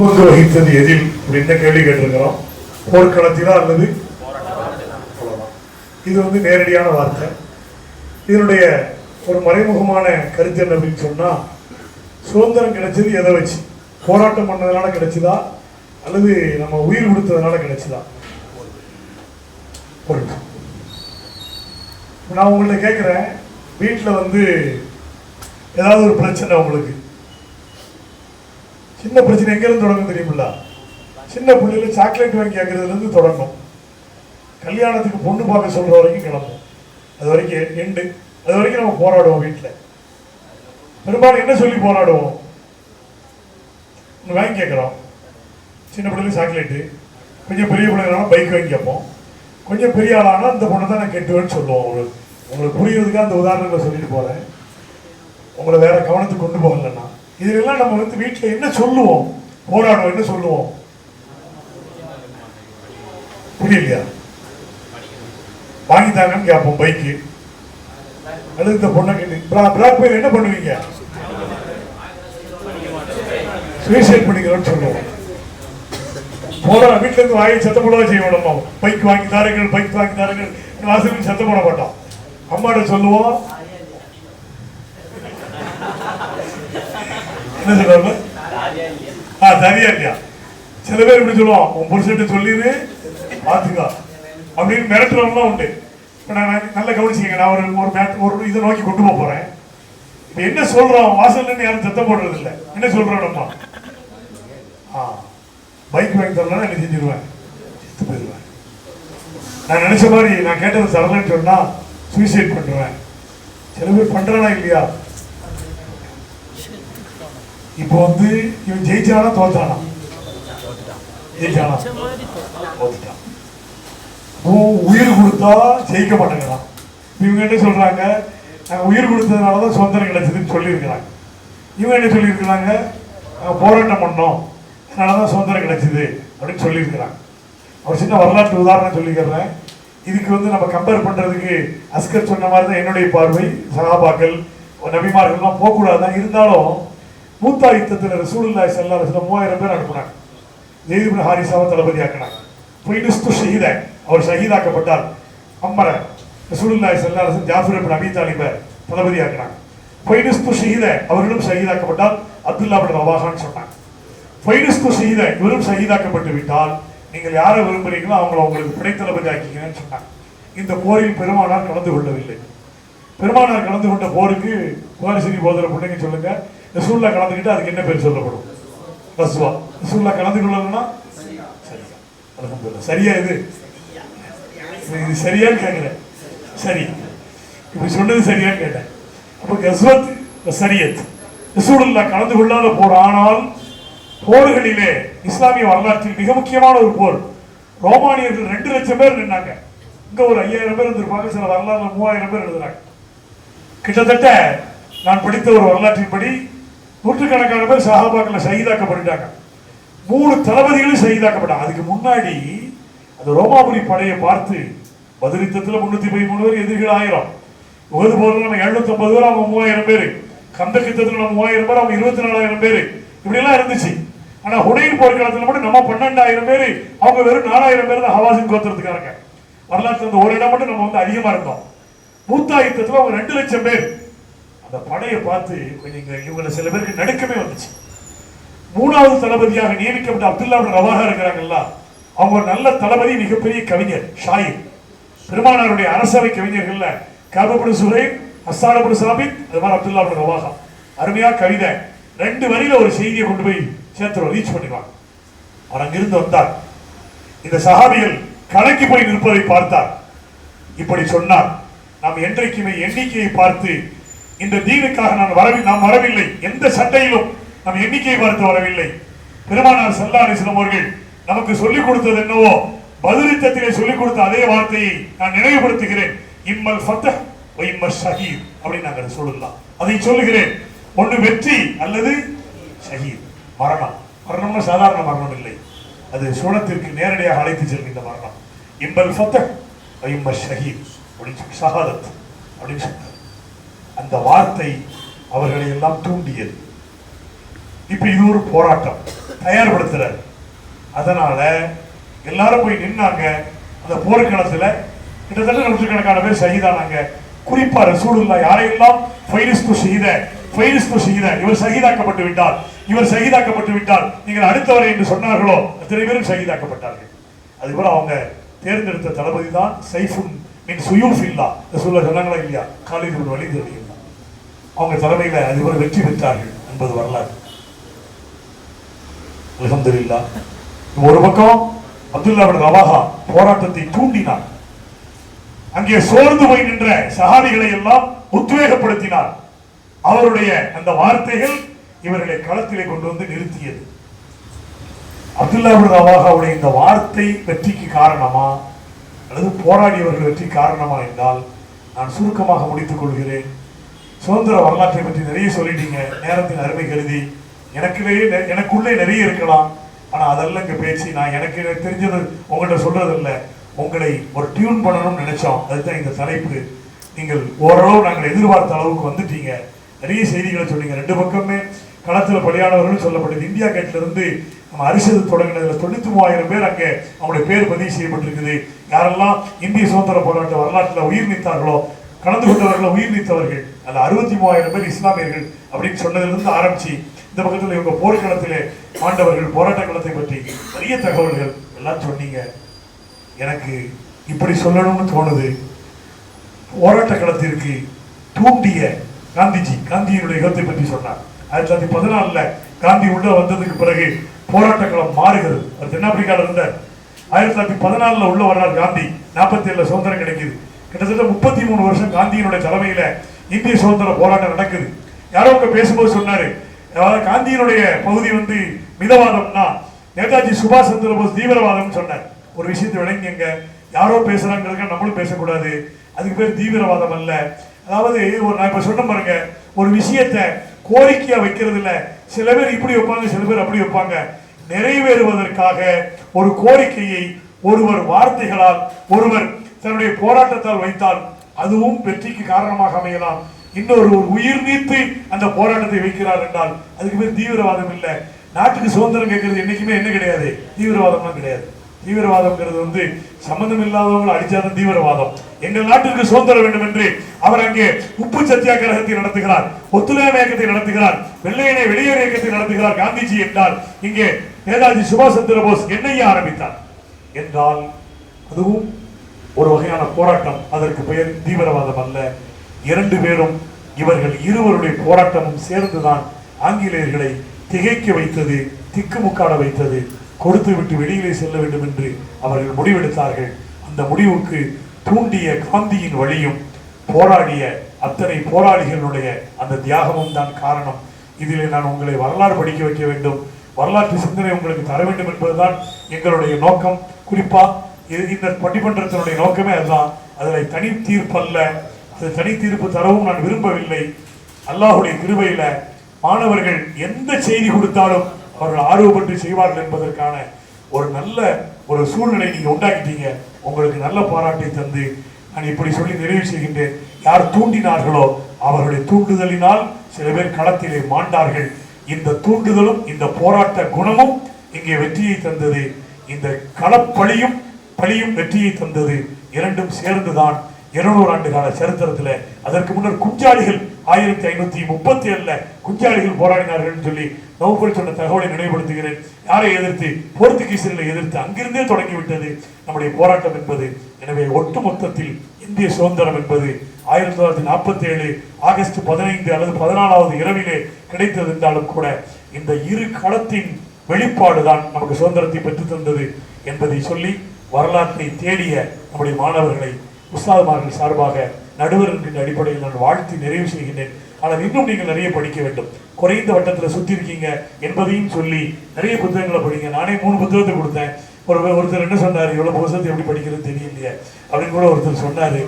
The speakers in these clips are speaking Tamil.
பங்கு வகித்தது எதில் அப்படின்னு கேள்வி கேட்டிருக்கிறோம்? போர்க்களத்திலா அல்லது? இது வந்து நேரடியான வார்த்தை. இதனுடைய ஒரு மறைமுகமான கருத்து என்ன அப்படின்னு சொன்னா சுதந்திரம் கிடைச்சது எதை வச்சு? போராட்டம் பண்ணதுனால கிடைச்சதா? அல்லது நம்ம உயிர் கொடுத்ததுனால கிடைச்சதா? பொருள். நான் உங்கள்ட்ட கேட்குறேன் வீட்டில் வந்து ஏதாவது ஒரு பிரச்சனை உங்களுக்கு. சின்ன பிரச்சனை எங்கேருந்து தொடங்கும் தெரியுமில்ல? சின்ன பிள்ளைல சாக்லேட் வாங்கி கேட்கறதுலேருந்து தொடங்கும். கல்யாணத்துக்கு பொண்ணு பார்க்க சொல்ற வரைக்கும் கிளம்பும். அது வரைக்கும் எண்டு அது வரைக்கும் நம்ம போராடுவோம் வீட்டில் பெரும்பாலும் என்ன சொல்லி போராடுவோம்? ஒன்று வாங்கி கேட்குறோம் சின்ன பிள்ளைல சாக்லேட்டு கொஞ்சம் பெரிய பிள்ளைங்களா பைக் வாங்கி கேட்போம். கொஞ்சம் பெரிய ஆளானா அந்த பொண்ணை தான் நான் கெட்டுவேன்னு சொல்லுவோம். உங்களுக்கு உங்களுக்கு புரியுறதுக்காக அந்த உதாரணங்களை சொல்லிட்டு போகிறேன் உங்களை வேற கவனத்துக்கு கொண்டு போகலன்னா. இதெல்லாம் நம்ம வந்து வீட்டில் என்ன சொல்லுவோம்? போராடுவோம் என்ன சொல்லுவோம்? புரியலையா? வாங்கி தாங்கன்னு கேட்போம் பைக்கு அல்லது இந்த பொண்ணை கேட்டு பிளாக் பெயில் என்ன பண்ணுவீங்க? சூசைட் பண்ணிக்கிறோன்னு சொல்லுவோம். போற வீட்டுல இருந்து வாங்கி சத்தம் போடவா செய்வோம் நம்ம? பைக் வாங்கி தாருங்கள் பைக் வாங்கி தாருங்கள். வாசலுக்கு சத்தம் போட மாட்டோம். அம்மாட்ட சொல்லுவோம் என்ன சொல்றாரு ஆ சரியா இல்லையா? சில பேர் இப்படி சொல்லுவான் உன் புருஷன்ட்ட சொல்லிடு பாத்துக்கா. அப்படின்னு மிரட்டுறவங்களாம் உண்டு. இப்போ நான் நல்லா கவனிச்சுக்கங்க நான் ஒரு ஒரு மேட் ஒரு இதை நோக்கி கொண்டு போக போறேன். இப்போ என்ன சொல்றோம் வாசல்ல யாரும் சத்தம் போடுறது இல்லை என்ன சொல்றோம் நம்ம ஆ பைக் வாங்கி தரலாம் என்ன செஞ்சிருவேன்? செத்து போயிடுவேன். நான் நினைச்ச மாதிரி நான் கேட்டது சரலன்னு சொன்னா சூசைட் பண்ணுவேன் சில பேர் பண்றானா இல்லையா? இப்போ வந்து இவன் ஜெயிச்சானா தோத்தானா? ஜெயிச்சானா. தோத்துட்டான். உயிர் கொடுத்தா ஜெயிக்க மாட்டேங்கிறான். இவங்க என்ன சொல்றாங்க? உயிர் கொடுத்ததுனால தான் சுதந்திரம் கிடைச்சதுன்னு சொல்லியிருக்கிறாங்க. இவங்க என்ன சொல்லியிருக்கிறாங்க? போராட்டம் பண்ணோம். அதனால தான் சுதந்திரம் கிடைச்சிது அப்படின்னு சொல்லியிருக்கிறாங்க. ஒரு சின்ன வரலாற்று உதாரணம் சொல்லிக்கிறேன். இதுக்கு வந்து நம்ம கம்பேர் பண்றதுக்கு அஸ்கர் சொன்ன மாதிரி தான் என்னுடைய பார்வை சகாபாக்கள் நபிமார்கள்லாம் போகக்கூடாது தான் இருந்தாலும் மூத்தா யுத்தத்தில் ரசூலுல்லாய் ஸல்லல்லாஹு சில மூவாயிரம் பேர் அனுப்புனாங்க. ஜெயிதுபின் ஹாரிசாவை தளபதி ஆக்கினாங்க பொய்னிஸ்து ஷஹீத அவர் ஷஹீதாக்கப்பட்டார். அம்மர ரசூலுல்லாய் ஸல்லல்லாஹு ஜாஃபர் இப்னு அபி தாலிப தளபதி ஆக்கினாங்க பொய்னிஸ்து ஷஹீத அவர்களும் ஷஹீதாக்கப்பட்டால் அப்துல்லா பின் ரவாஹான்னு சொன்னாங்க. பொய்னிஸ்து ஷஹீத இவரும் ஷஹீதாக்கப்பட்டு விட்டால் நீங்கள் யாரை விரும்புகிறீங்களோ அவங்கள உங்களுக்கு பிணைத்தளபதி ஆக்கிக்கங்கன்னு சொன்னாங்க. இந்த போரில் பெருமானார் கலந்து கொள்ளவில்லை. பெருமானார் கலந்து கொண்ட போருக்கு குமாரசிரி போதர பிள்ளைங்க சொல்லுங்க. ரசூல்லா கலந்துக்கிட்டு அதுக்கு என்ன பேர் சொல்லப்படும்? ரசுவா ரசூல்லா கலந்து கொள்ளணும்னா சரியா. அல்ஹம்துலில்லாஹ். சரியா இது? இது சரியான்னு கேட்கிறேன். சரி. இப்படி சொன்னது சரியான்னு கேட்டேன். அப்போ கஸ்வத் சரியத். ரசூலுல்லா கலந்து கொள்ளாத போர். ஆனால் போர்களிலே இஸ்லாமிய வரலாற்றில் மிக முக்கியமான ஒரு போர். ரோமானியர்கள் ரெண்டு லட்சம் பேர் நின்னாங்க. இங்க ஒரு ஐயாயிரம் பேர் இருந்திருப்பாங்க. சில வரலாறு மூவாயிரம் பேர் எழுதுறாங்க. கிட்டத்தட்ட நான் படித்த ஒரு வரலாற்றின்படி நூற்றுக்கணக்கான பேர் சஹாபாக்கள் சகிதாக்கப்பட்டாங்க மூணு தளபதிகளும் சகிதாக்கப்பட்டாங்க. அதுக்கு முன்னாடி அந்த ரோமாபுரி படையை பார்த்து பதிரித்தத்தில் முன்னூத்தி பதிமூணு பேர் எதிரிகள் ஆயிரம். உகது போரில் நம்ம எழுநூத்தி பேர் அவங்க மூவாயிரம் பேர். கந்த கித்தத்தில் நம்ம மூவாயிரம் பேர் அவங்க இருபத்தி நாலாயிரம் பேர். இப்படிலாம் இருந்துச்சு. ஆனால் ஹுனைன் போர்க்காலத்தில் மட்டும் நம்ம பன்னெண்டாயிரம் பேர் அவங்க வெறும் நாலாயிரம் பேர் தான் ஹவாசின் கோத்திரத்துக்காரங்க. வரலாற்று அந்த ஒரு இடம் மட்டும் நம்ம வந்து அதிகமாக இருந்தோம். மூத்தா யுத்தத்துல அவங்க ரெண்டு லட்சம் பேர். அந்த படையை பார்த்து கொஞ்சம் இவங்களை சில பேருக்கு நடுக்கமே வந்துச்சு. மூணாவது தளபதியாக நியமிக்கப்பட்ட அப்துல்லா ரவாக இருக்கிறாங்கல்ல அவங்க ஒரு நல்ல தளபதி மிகப்பெரிய கவிஞர் ஷாயிர். பெருமானாருடைய அரசவை கவிஞர்கள்ல கபபுடு சுரேன் அஸ்தானபுடு சாபித் அது மாதிரி அப்துல்லா ரவாகா ரவாஹா. அருமையா கவிதை. ரெண்டு வரியில ஒரு செய்தியை கொண்டு போய் சேர்த்துருவோம் ரீச் பண்ணிடுவாங்க. அவர் அங்கிருந்து வந்தார். இந்த சஹாபிகள் கலக்கி போய் நிற்பதை பார்த்தார். இப்படி சொன்னார். நாம் என்றைக்குமே எண்ணிக்கையை பார்த்து இந்த தீனுக்காக நான் வரவில்லை நாம் வரவில்லை. எந்த சண்டையிலும் நம் எண்ணிக்கையை பார்த்து வரவில்லை. பெருமானார் சல்லா அலிஸ்லாம் அவர்கள் நமக்கு சொல்லிக் கொடுத்தது என்னவோ பதிலித்தத்திலே சொல்லிக் கொடுத்த அதே வார்த்தையை நான் நினைவுபடுத்துகிறேன். இம்மல் ஃபத்தஹ் இம்மல் ஷஹீத் அப்படின்னு நாங்கள் சொல்லலாம் அதை சொல்லுகிறேன். ஒன்று வெற்றி அல்லது ஷஹீத் மரணம். மரணம்னா சாதாரண மரணம் இல்லை. அது சோழத்திற்கு நேரடியாக அழைத்து செல்கின்ற மரணம். இம்பல் ஃபத்தஹ் இம்மல் ஷஹீத் அப்படின்னு சொல்லி ஷஹாதத் அப்படின்னு சொன்னார் அந்த வார்த்தை அவர்களை எல்லாம் தூண்டியது. இப்ப இது ஒரு போராட்டம் தயார்படுத்துறாரு. அதனால எல்லாரும் போய் நின்னாங்க. அந்த போர்க்களத்துல கிட்டத்தட்ட நூற்றுக்கணக்கான பேர் சகிதானாங்க. குறிப்பா ரசூலுல்லா யாரையெல்லாம் ஃபைரிஸ்து செய்த ஃபைரிஸ்து செய்த இவர் சகிதாக்கப்பட்டு விட்டார். இவர் சகிதாக்கப்பட்டு விட்டார். நீங்கள் அடுத்தவரை என்று சொன்னார்களோ அத்தனை பேரும் சகிதாக்கப்பட்டார்கள். அதுபோல அவங்க தேர்ந்தெடுத்த தளபதி தான் சைஃபுன் மின் சுயூஃபில்லா ரசூலுல்லா சொன்னாங்களா இல்லையா? காலிது வழி தெரியும் அவங்க தலைமையில அதிபர் வெற்றி பெற்றார்கள் என்பது வரலாறு. அல்ஹம்துலில்லாஹ் ஒரு பக்கம் அப்துல்லாவிட பின் போராட்டத்தை தூண்டினார். அங்கே சோர்ந்து போய் நின்ற சஹாபிகளை எல்லாம் உத்வேகப்படுத்தினார். அவருடைய அந்த வார்த்தைகள் இவர்களை களத்திலே கொண்டு வந்து நிறுத்தியது. அப்துல்லா பின் இந்த வார்த்தை வெற்றிக்கு காரணமா? அல்லது போராடியவர்கள் வெற்றி காரணமா என்றால் நான் சுருக்கமாக முடித்துக் கொள்கிறேன். சுதந்திர வரலாற்றை பற்றி நிறைய சொல்லிட்டீங்க. நேரத்தின் அருமை கருதி. எனக்குள்ளே நெ- எனக்குள்ளே நிறைய இருக்கலாம். ஆனால் அதெல்லாம் இங்கே பேச்சு நான் எனக்கு எனக்கு தெரிஞ்சது உங்கள்கிட்ட சொல்றது உங்களை ஒரு டியூன் பண்ணணும்னு நினைச்சோம். அதுதான் இந்த தலைப்பு. நீங்கள் ஓரளவு நாங்கள் எதிர்பார்த்த அளவுக்கு வந்துட்டீங்க. நிறைய செய்திகளை சொன்னீங்க. ரெண்டு பக்கமே களத்தில் பலியானவர்கள் சொல்லப்பட்டது. இந்தியா கேட்லேருந்து நம்ம அரிசது தொடங்கினதில் தொண்ணூற்றி மூவாயிரம் பேர் அங்கே அவங்களுடைய பேர் பதிவு செய்யப்பட்டிருக்குது. யாரெல்லாம் இந்திய சுதந்திர போராட்ட வரலாற்றில் உயிர் நீத்தார்களோ கலந்து கொண்டவர்களை உயிர் நீத்தவர்கள் அதில் அறுபத்தி மூவாயிரம் பேர் இஸ்லாமியர்கள் அப்படின்னு சொன்னதிலிருந்து ஆரம்பிச்சு இந்த பக்கத்தில் இவங்க போர்க்களத்திலே ஆண்டவர்கள் போராட்ட களத்தை பற்றி நிறைய தகவல்கள் எல்லாம் சொன்னீங்க. எனக்கு இப்படி சொல்லணும்னு தோணுது. போராட்ட களத்திற்கு தூண்டிய காந்திஜி காந்தியினுடைய யுகத்தை பற்றி சொன்னார். ஆயிரத்தி தொள்ளாயிரத்தி பதினாலில் காந்தி உள்ள வந்ததுக்கு பிறகு போராட்ட களம் மாறுகிறது. அவர் தென்னாப்பிரிக்காவில் இருந்த ஆயிரத்தி தொள்ளாயிரத்தி பதினாலில் உள்ள வர்றார் காந்தி. நாற்பத்தி ஏழில் சுதந்திரம் கிடைக்குது. கிட்டத்தட்ட முப்பத்தி மூணு வருஷம் காந்தியினுடைய தலைமையில் இந்திய சுதந்திர போராட்டம் நடக்குது. யாரோ அங்க பேசும்போது சொன்னாரு அதாவது காந்தியினுடைய பகுதி வந்து மிதவாதம்னா நேதாஜி சுபாஷ் சந்திர போஸ் தீவிரவாதம்னு சொன்னார். ஒரு விஷயத்தை விளங்கிங்க யாரோ பேசுறாங்கிறதுக்கு நம்மளும் பேசக்கூடாது. அதுக்கு பேர் தீவிரவாதம் அல்ல. அதாவது ஒரு நான் இப்போ சொன்ன பாருங்க ஒரு விஷயத்தை கோரிக்கையாக வைக்கிறது இல்லை சில பேர் இப்படி வைப்பாங்க சில பேர் அப்படி வைப்பாங்க. நிறைவேறுவதற்காக ஒரு கோரிக்கையை ஒருவர் வார்த்தைகளால் ஒருவர் தன்னுடைய போராட்டத்தால் வைத்தால் அதுவும் வெற்றிக்கு காரணமாக அமையலாம். இன்னொரு ஒரு உயிர் நீத்து அந்த போராட்டத்தை வைக்கிறார் என்றால் அதுக்கு பேர் தீவிரவாதம் இல்லை. நாட்டுக்கு சுதந்திரம் கேட்கறது என்னைக்குமே என்ன கிடையாது? தீவிரவாதம்லாம் கிடையாது. தீவிரவாதம்ங்கிறது வந்து சம்பந்தம் இல்லாதவங்களை அடிச்சாதான் தீவிரவாதம். எங்கள் நாட்டிற்கு சுதந்திரம் வேண்டும் என்று அவர் அங்கே உப்பு சத்தியாகிரகத்தை நடத்துகிறார் ஒத்துழையாமை இயக்கத்தை நடத்துகிறார் வெள்ளையனை வெளியேறு இயக்கத்தை நடத்துகிறார் காந்திஜி என்றால் இங்கே நேதாஜி சுபாஷ் சந்திர போஸ் என்னையே ஆரம்பித்தார் என்றால் அதுவும் ஒரு வகையான போராட்டம் அதற்கு பெயர் தீவிரவாதம் அல்ல. இரண்டு பேரும் இவர்கள் இருவருடைய போராட்டமும் சேர்ந்துதான் ஆங்கிலேயர்களை திகைக்க வைத்தது திக்குமுக்காட வைத்தது கொடுத்து விட்டு வெளியிலே செல்ல வேண்டும் என்று அவர்கள் முடிவெடுத்தார்கள். அந்த முடிவுக்கு தூண்டிய காந்தியின் வழியும் போராடிய அத்தனை போராளிகளுடைய அந்த தியாகமும் தான் காரணம். இதிலே நான் உங்களை வரலாறு படிக்க வைக்க வேண்டும். வரலாற்று சிந்தனை உங்களுக்கு தர வேண்டும் என்பதுதான் எங்களுடைய நோக்கம். குறிப்பாக இந்த பட்டிமன்றத்தினுடைய நோக்கமே அதுதான். அதில் தனி தீர்ப்பல்ல. அது தனி தீர்ப்பு தரவும் நான் விரும்பவில்லை. அல்லாஹுடைய கிருபையில மாணவர்கள் எந்த செய்தி கொடுத்தாலும் அவர்கள் ஆர்வப்பட்டு செய்வார்கள் என்பதற்கான ஒரு நல்ல ஒரு சூழ்நிலை நீங்க உண்டாக்கிட்டீங்க. உங்களுக்கு நல்ல பாராட்டை தந்து நான் இப்படி சொல்லி நிறைவு செய்கின்றேன். யார் தூண்டினார்களோ அவர்களுடைய தூண்டுதலினால் சில பேர் களத்திலே மாண்டார்கள். இந்த தூண்டுதலும் இந்த போராட்ட குணமும் இங்கே வெற்றியை தந்தது. இந்த களப்பழியும் பழியும் வெற்றியை தந்தது. இரண்டும் சேர்ந்துதான் இருநூறு ஆண்டு கால அதற்கு முன்னர் குஞ்சாலிகள் ஆயிரத்தி ஐநூத்தி முப்பத்தி ஏழுல குஞ்சாலிகள் போராடினார்கள் சொல்லி நவம்பர் சொன்ன தகவலை நினைவுபடுத்துகிறேன். யாரை எதிர்த்து? போர்த்துகீசர்களை எதிர்த்து அங்கிருந்தே தொடங்கிவிட்டது நம்முடைய போராட்டம் என்பது. எனவே ஒட்டு மொத்தத்தில் இந்திய சுதந்திரம் என்பது ஆயிரத்தி தொள்ளாயிரத்தி நாற்பத்தி ஏழு ஆகஸ்ட் பதினைந்து அல்லது பதினாலாவது இரவிலே கிடைத்தது என்றாலும் கூட இந்த இரு களத்தின் வெளிப்பாடுதான் நமக்கு சுதந்திரத்தை பெற்று தந்தது என்பதை சொல்லி வரலாற்றை தேடிய நம்முடைய மாணவர்களை உஸ்தாதுமார்கள் சார்பாக நடுவர் என்கின்ற அடிப்படையில் நான் வாழ்த்தி நிறைவு செய்கின்றேன். ஆனால் இன்னும் நீங்கள் நிறைய படிக்க வேண்டும். குறைந்த வட்டத்தில் சுற்றி இருக்கீங்க என்பதையும் சொல்லி நிறைய புத்தகங்களை படிங்க. நானே மூணு புத்தகத்தை கொடுத்தேன். ஒரு ஒருத்தர் என்ன சொன்னார்? இவ்வளோ புத்தகத்தை எப்படி படிக்கிறது தெரியலையே. அப்படின்னு கூட ஒருத்தர் சொன்னார்.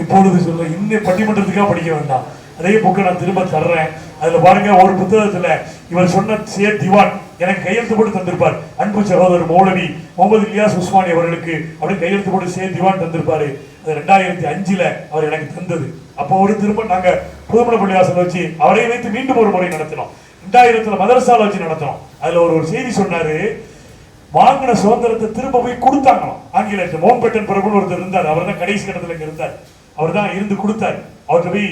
இப்பொழுது சொல்ல இன்னும் பட்டிமன்றத்துக்காக படிக்க வேண்டாம். அதே புக்கை நான் திரும்ப தர்றேன். அதில் பாருங்க ஒரு புத்தகத்தில் இவர் சொன்ன சே திவான் எனக்கு கையெழுத்து போட்டு தந்திருப்பார். அன்பு சகோதரர் மௌலவி முகமது இலியாஸ் உஸ்மானி அவர்களுக்கு அப்படி கையெழுத்து போட்டு சே திவான் தந்திருப்பாரு. அது ரெண்டாயிரத்தி அஞ்சில் அவர் எனக்கு தந்தது. அப்போ ஒரு திரும்ப நாங்கள் புதுமண பள்ளிவாசல் வச்சு அவரை வைத்து மீண்டும் ஒரு முறை நடத்தினோம். ரெண்டாயிரத்தில் மதரசால வச்சு நடத்தினோம். அதில் ஒரு ஒரு செய்தி சொன்னார் வாங்கின சுதந்திரத்தை திரும்ப போய் கொடுத்தாங்களாம். ஆங்கிலேயர் மோம்பேட்டன் பேட்டன் பிரபுன்னு ஒருத்தர் இருந்தார். அவர் தான் கடைசி கட்டத்தில் இருந்தார். அவர் தான் இருந்து கொடுத்தார். அவர்கிட்ட போய்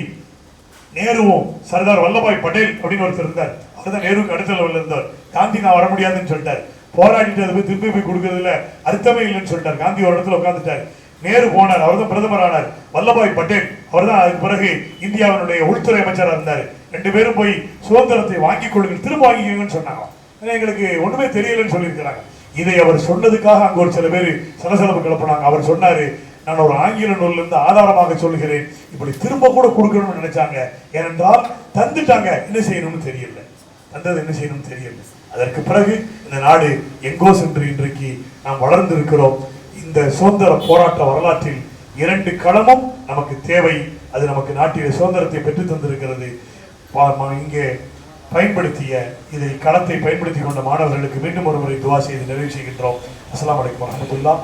நேருவும் சர்தார் வல்லபாய் பட்டேல் அப்படின்னு ஒருத்தர் இருந்தார். அவர் தான் நேருக்கு அடுத்த லெவலில் இருந்தார். காந்தி நான் வர முடியாதுன்னு சொல்லிட்டார். போராடிட்டு அதை போய் திருப்பி போய் கொடுக்கறதுல அர்த்தமே இல்லைன்னு சொல்லிட்டார். காந்தி ஒரு இடத்துல உட்காந்துட்டார் நேரு போனார் அவர் தான் பிரதமர் ஆனார் வல்லபாய் பட்டேல் அவர் தான் அதுக்கு பிறகு இந்தியாவினுடைய உள்துறை அமைச்சராக இருந்தார். ரெண்டு பேரும் போய் சுதந்திரத்தை வாங்கிக் கொள்ளுங்கள் திரும்ப வாங்கிக்கோங்கன்னு சொன்னாங்க எங்களுக்கு ஒன்றுமே தெரியலன்னு சொல்லியிருக்கிறாங்க. இதை அவர் சொன்னதுக்காக அங்கே ஒரு சில பேர் சலசலப்பு கிளப்பினாங்க. அவர் சொன்னாரு நான் ஒரு ஆங்கில நூல்ல இருந்து ஆதாரமாக சொல்கிறேன் இப்படி திரும்ப கூட கொடுக்கணும்னு நினைச்சாங்க. ஏனென்றால் தந்துட்டாங்க. என்ன செய்யணும்னு தெரியல. அந்த என்ன செய்யணும்னு தெரியல. அதற்கு பிறகு இந்த நாடு எங்கோ சென்று இன்றைக்கு நாம் வளர்ந்து இருக்கிறோம் இந்த சுதந்திர போராட்ட வரலாற்றில் இரண்டு களமும் நமக்கு தேவை. அது நமக்கு நாட்டில் சுதந்திரத்தை பெற்று தந்திருக்கிறது. இங்கே பயன்படுத்திய இதை களத்தை பயன்படுத்தி கொண்ட மாணவர்களுக்கு மீண்டும் ஒரு முறை துவா செய்து நிறைவு செய்கின்றோம். அஸ்லாம் வலைக்கம் வரமத்துல்லா